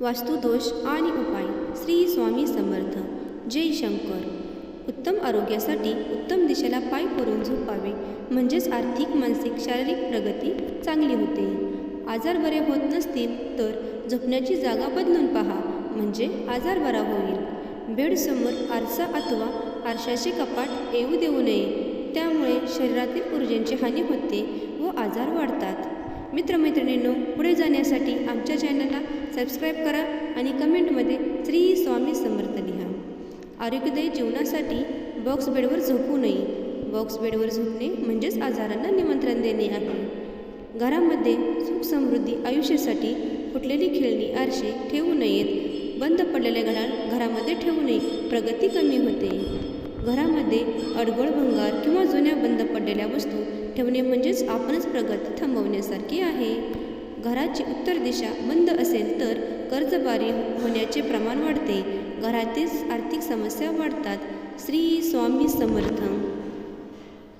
वास्तुदोष आणि उपाय. श्री स्वामी समर्थ. जय शंकर. उत्तम आरोग्यासाठी उत्तम दिशेला पाय करून झोपावे. म्हणजेच आर्थिक मानसिक शारीरिक प्रगती चांगली होते. आजार बरे होत नसतील तर झोपण्याची जागा बदलून पहा. म्हणजे आजार बरा होईल. बेडसमोर आरसा अथवा आरशाचे कपाट येऊ देऊ नये. त्यामुळे शरीरातील ऊर्जेची हानी होते व आजार वाढतात. मित्रमैत्रिणींनो पुढे जाण्यासाठी आमच्या चॅनलला सबस्क्राईब करा आणि कमेंटमध्ये श्री स्वामी समर्थ लिहा. आरोग्यदायी जीवनासाठी बॉक्स बेडवर झोपू नये. बॉक्स बेडवर झोपणे म्हणजेच आजारांना निमंत्रण देणे आहे. घरामध्ये सुख समृद्धी आयुष्यासाठी फुटलेली खेळणी आरशे ठेवू नयेत. बंद पडलेल्या घडा घरामध्ये ठेवू नये. प्रगती कमी होते. घरामध्ये अडगळ भंगार किंवा जुन्या बंद पडलेल्या वस्तू ठेवणे म्हणजेच आपणच प्रगती थांबवण्यासारखी आहे. घराची उत्तर दिशा बंद असेल तर कर्जबारी होण्याचे प्रमाण वाढते. घरातील आर्थिक समस्या वाढतात. श्री स्वामी समर्थ.